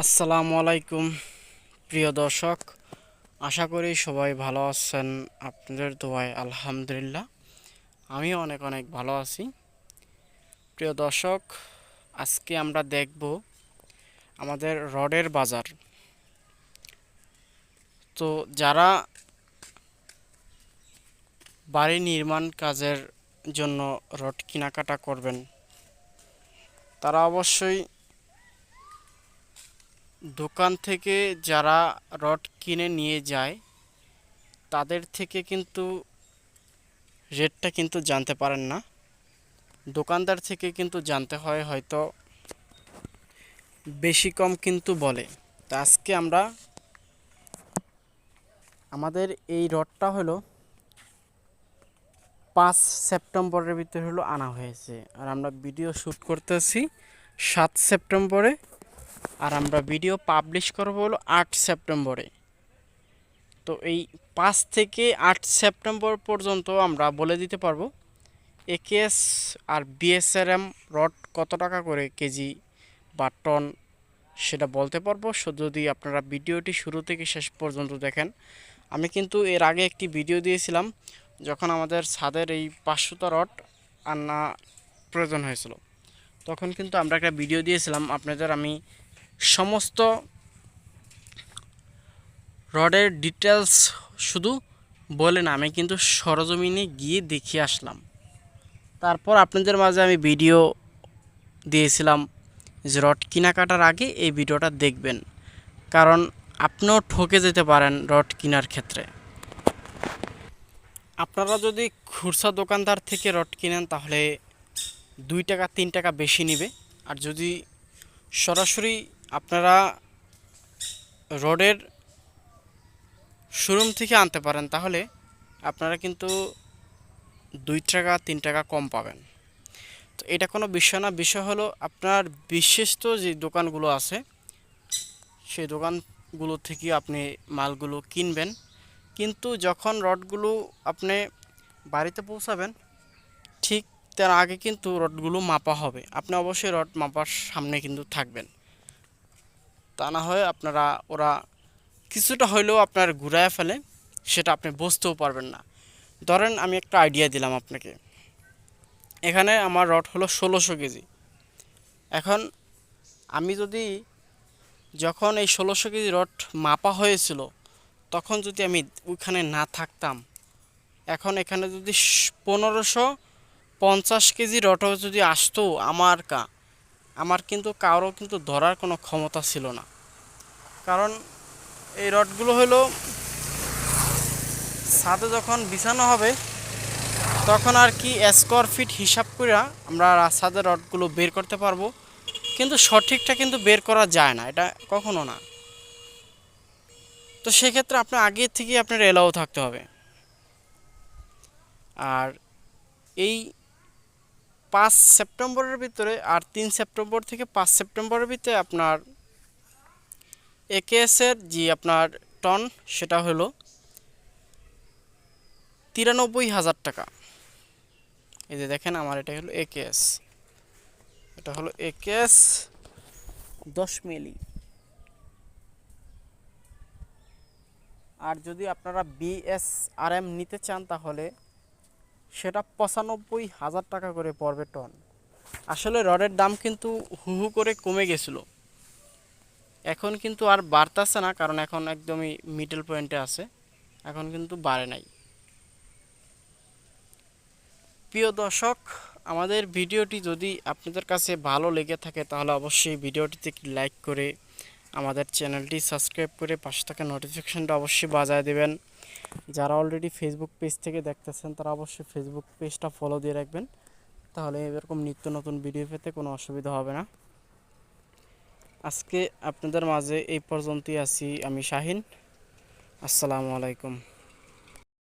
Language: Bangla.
আসসালামু আলাইকুম, প্রিয় দর্শক। আশা করি সবাই ভালো আছেন, আপনাদের দোয়ায় আলহামদুলিল্লাহ। আমিও অনেক অনেক ভালো আছি। প্রিয় দর্শক, আজকে আমরা দেখব আমাদের রডের বাজার। তো যারা বাড়ি নির্মাণ কাজের জন্য রড কেনাকাটা করবেন, তারা অবশ্যই দোকান থেকে যারা রড কিনে নিয়ে যায়, তাদের থেকে কিন্তু রেটটা কিন্তু জানতে পারেন না। দোকানদার থেকে কিন্তু জানতে হয়, হয়তো বেশি কম কিন্তু বলে। তা আজকে আমরা, আমাদের এই রডটা হলো পাঁচ সেপ্টেম্বরের ভিতরে হলো আনা হয়েছে। আর আমরা ভিডিও শ্যুট করতেছি সাত সেপ্টেম্বরে। আর আমরা ভিডিও পাবলিশ করব হলো আট সেপ্টেম্বরে। তো এই পাঁচ থেকে আট সেপ্টেম্বর পর্যন্ত আমরা বলে দিতে পারব একেএস আর বিএসআরএম রড কত টাকা করে কেজি বা টন সেটা বলতে পারব। যদি আপনারা ভিডিওটি শুরু থেকে শেষ পর্যন্ত দেখেন, আমি কিন্তু এর আগে একটি ভিডিও দিয়েছিলাম যখন আমাদের ছাদের এই পাঁচশোটা রড আনা প্রয়োজন হয়েছিল। তখন কিন্তু আমরা একটা ভিডিও দিয়েছিলাম, আপনাদের আমি সমস্ত রডের ডিটেলস শুধু বলে না, আমি কিন্তু সরজমিনে গিয়ে দেখে আসলাম। তারপর আপনাদের মাঝে আমি ভিডিও দিয়েছিলাম যে রড কেনাকাটার আগে এই ভিডিওটা দেখবেন, কারণ আপনিও ঠকে যেতে পারেন রড কেনার ক্ষেত্রে। আপনারা যদি খুরসা দোকানদার থেকে রড কিনেন, তাহলে দুই টাকা, তিন টাকা বেশি নেবে। আর যদি সরাসরি আপনারা রোডের শোরুম থেকে আনতে পারেন, তাহলে আপনারা কিন্তু দুই টাকা, তিন টাকা কম পাবেন। তো এটা কোনো বিষয় না, বিষয় হলো আপনার বিশ্বস্ত যে দোকানগুলো আছে, সেই দোকানগুলো থেকে আপনি মালগুলো কিনবেন। কিন্তু যখন রডগুলো আপনি বাড়িতে পৌঁছাবেন, ঠিক তার আগে কিন্তু রডগুলো মাপা হবে। আপনি অবশ্যই রড মাপার সামনে কিন্তু থাকবেন। তা না হয় আপনারা, ওরা কিছুটা হইলেও আপনার ঘুরায় ফেলে, সেটা আপনি বুঝতেও পারবেন না। ধরেন আমি একটা আইডিয়া দিলাম আপনাকে। এখানে আমার রড হলো ষোলোশো কেজি। এখন আমি যদি যখন এই ষোলোশো কেজি রড মাপা হয়েছিল, তখন যদি আমি ওইখানে না থাকতাম, এখন এখানে যদি পনেরোশো পঞ্চাশ কেজি রড যদি আসতো আমার কা আমার কিন্তু কারও কিন্তু ধরার কোনো ক্ষমতা ছিল না। কারণ এই রডগুলো হলো ছাদে যখন বিছানো হবে, তখন আর কি স্কোয়ার ফিট হিসাব করে আমরা ছাদের রডগুলো বের করতে পারব। কিন্তু সঠিকটা কিন্তু বের করা যায় না, এটা কখনো না। তো সেক্ষেত্রে আপনার আগে থেকে আপনার এলাও থাকতে হবে। আর এই পাঁচ সেপ্টেম্বরের ভিতরে আর তিন সেপ্টেম্বর থেকে পাঁচ সেপ্টেম্বরের ভিতরে আপনার একেএসের যে আপনার টন সেটা হলো তিরানব্বই হাজার টাকা। এই যে দেখেন আমার এটা হলো একেএস এটা হলো একেএস দশ মিলি। আর যদি আপনারা বিএসআরএম নিতে চান তাহলে সেটা পঁচানব্বই হাজার টাকা করে পড়বে টন। আসলে রডের দাম কিন্তু হু হু করে কমে গেছিল। এখন কিন্তু আর বাড়তেছে না, কারণ এখন একদমই মিডল পয়েন্টে আছে। এখন কিন্তু বাড়ে নাই। প্রিয় দর্শক, আমাদের ভিডিওটি যদি আপনাদের কাছে ভালো লেগে থাকে, তাহলে অবশ্যই ভিডিওটিতে লাইক করে আমাদের চ্যানেলটি সাবস্ক্রাইব করে পাশে থাকা নোটিফিকেশানটা অবশ্যই বাজায় দেবেন। যারা অলরেডি ফেসবুক পেজ থেকে দেখতেছেন, তারা অবশ্যই ফেসবুক পেজটা ফলো দিয়ে রাখবেন। তাহলে এরকম নিত্য নতুন ভিডিও পেতে কোনো অসুবিধা হবে না। আজকে আপনাদের মাঝে এই পর্যন্তই আছি, আমি শাহিন। আসসালামু আলাইকুম।